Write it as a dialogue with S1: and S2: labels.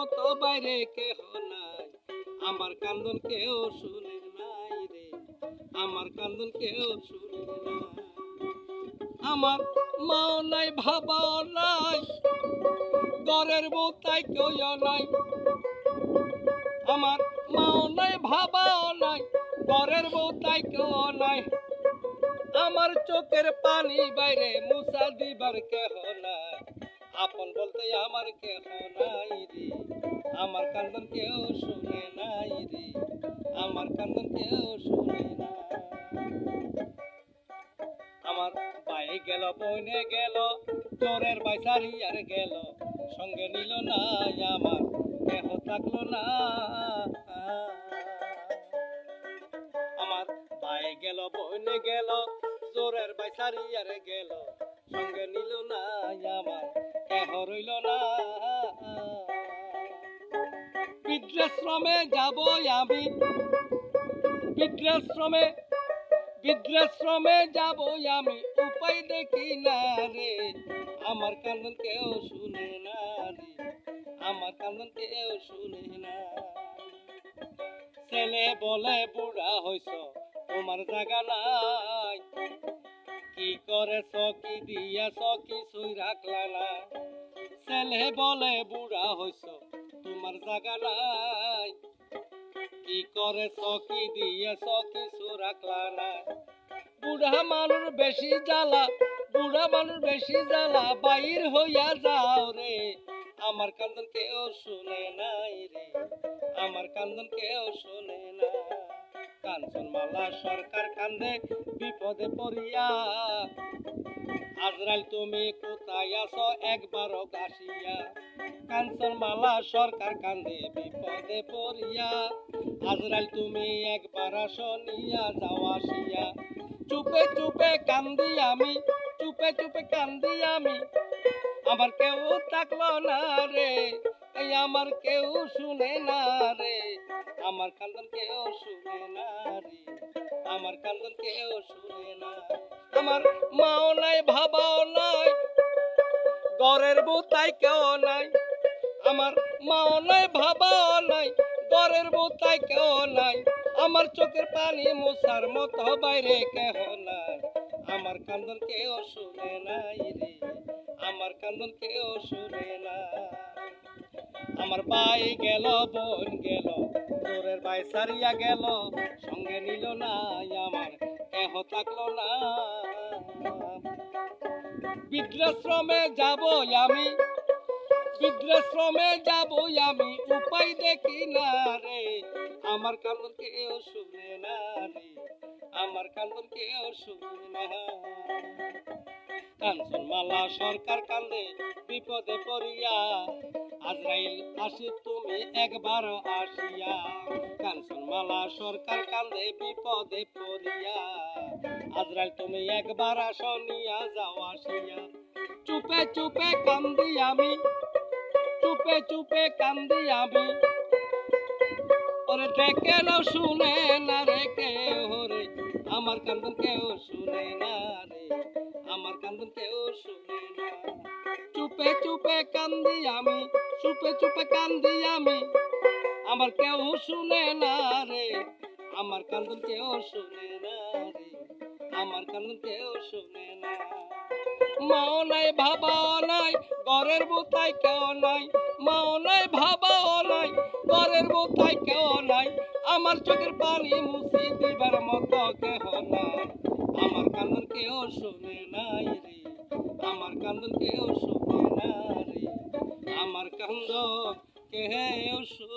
S1: মতো বাইরে কেহ নাই। আমার কান্দন কেউ শুনে নাই রে। আমার কান্দন কেউ শুনে আমার মাও নাই, ভাবাও নাই। ঘরের বউ তাই কেউ নাই। আমার মাও নাই, ভাবাও নাই। ঘরের বউ তাই কেউ নাই। আমার চোখের পানি বাইরে মুসা দিবার কেহ নাই। আপন বলতে আমার কেহ নাই রে। আমার কান্দন কেউ শুনে নাই রে। আমার কান্দন কেউ শুনে না আমার ভাই গেল, বইনে গেল, চোরের বাইসারি আর গেল। সঙ্গে নিল না আমার, কেহ থাকল না। আমার ভাই গেল, বইনে গেল, চোরের বাইসারি আর গেল। সঙ্গে নিল না আমার কেহ রইল না। বৃদ্ধাশ্রমে যাব আমি। বৃদ্ধাশ্রমে বৃদ্ধাশ্রমে যাব আমি। উপায় দেখি না রে। আমার কান্দন কেউ শুনে না রে। আমার কান্দন কেউ শুনে না। ছেলে বলে বুড়া হইছ, তোমার জায়গা নাই। কি করেছ কি দিয়াছ কিছুই রাখলা না? ছেলে বলে, বুড়া হইছ, তোমার জায়গা নাই। কি করেছ কি দিয়েছ কিছু রাখলা না? বুড়া মানুষ বেশি জ্বালা, বুড়া মানুষ বেশি জ্বালা বাইর হইয়া যাও রে। আমার কান্দন কেউ শুনে নাই রে, আমার কান্দন কেউ শুনে না কাঞ্চন মালা সরকার কান্দে, বিপদে পড়িয়া। আজরাইল, তুমি কোথায় আছো? একবারও কাশিয়া কাঞ্চন মালা সরকার কান্দে, বিপদে পড়িয়া। আজরাইল, তুমি একবার আসো, নিয়া যাও, আসিয়া। চুপে চুপে কান্দি আমি, চুপে চুপে কান্দি আমি। আমার কেউ থাকল না রে আমার কেউ শুনে না রে। আমার কান্দন কেউ শুনে না রে। আমার কান্দন কেউ শুনে না। আমার মাও নাই, ভাবাও নাই ঘরের বউ তাই কেউ নাই। আমার মাও নাই, ভাবাও নাই ঘরের বউ তাই কেউ নাই। আমার চোখের পানি মোসার মতো বাইরে কেহ নাই। আমার কান্দন কেউ শুনে নাই রে। আমার কান্দন কেউ শুনে আমার ভাই গেল, বোন গেল তোরের ভাই সারিয়া গেল, সঙ্গে নিল না আমার, কেহ থাকল না। বৃদ্ধাশ্রমে যাব আমি। বৃদ্ধাশ্রমে যাব আমি, উপায় দেখি না রে। আমার কান্দন কেউ শুনে না রে। আমার কান্দন কেউ শুনে না। কাঞ্চন মালা সরকার কান্দে, বিপদে পড়িয়া। আজরাইল আসি, তুমি একবার আসিয়া। কাঞ্চন মালা সরকার কান্দে, বিপদে পড়িয়া। আজরাইল তুমি একবার আসো, নিয়া যাও, আসিয়া। চুপে চুপে কান্দি আমি। চুপে চুপে কান্দি আমি। ওরে ডেকে নাও শুনে না রে কেউ রে? আমার কান্দন কেউ শুনে না রে। আমার কান্দন কেউ শুনে না চুপে চুপে কান্দি আমি, চুপে চুপে কান্দি আমি। আমার কেউ শুনে না রে। আমার কান্দন কেউ শুনে না রে। আমার কান্দন কেউ শুনে না। মাও নাই ভাবাও নাই ঘরের বোতায় কেউ নাই, মাও নাই ভাবাও নাই করের বোতায় কেউ নাই। আমার চোখের পানি মুছি দিবার মতো কেহ নাই। আমার কান্দন কেউ শুনে নাই রে, আমার কান্দন কেউ শুনে নাই রে। আমার কান্দন কেউ শুনে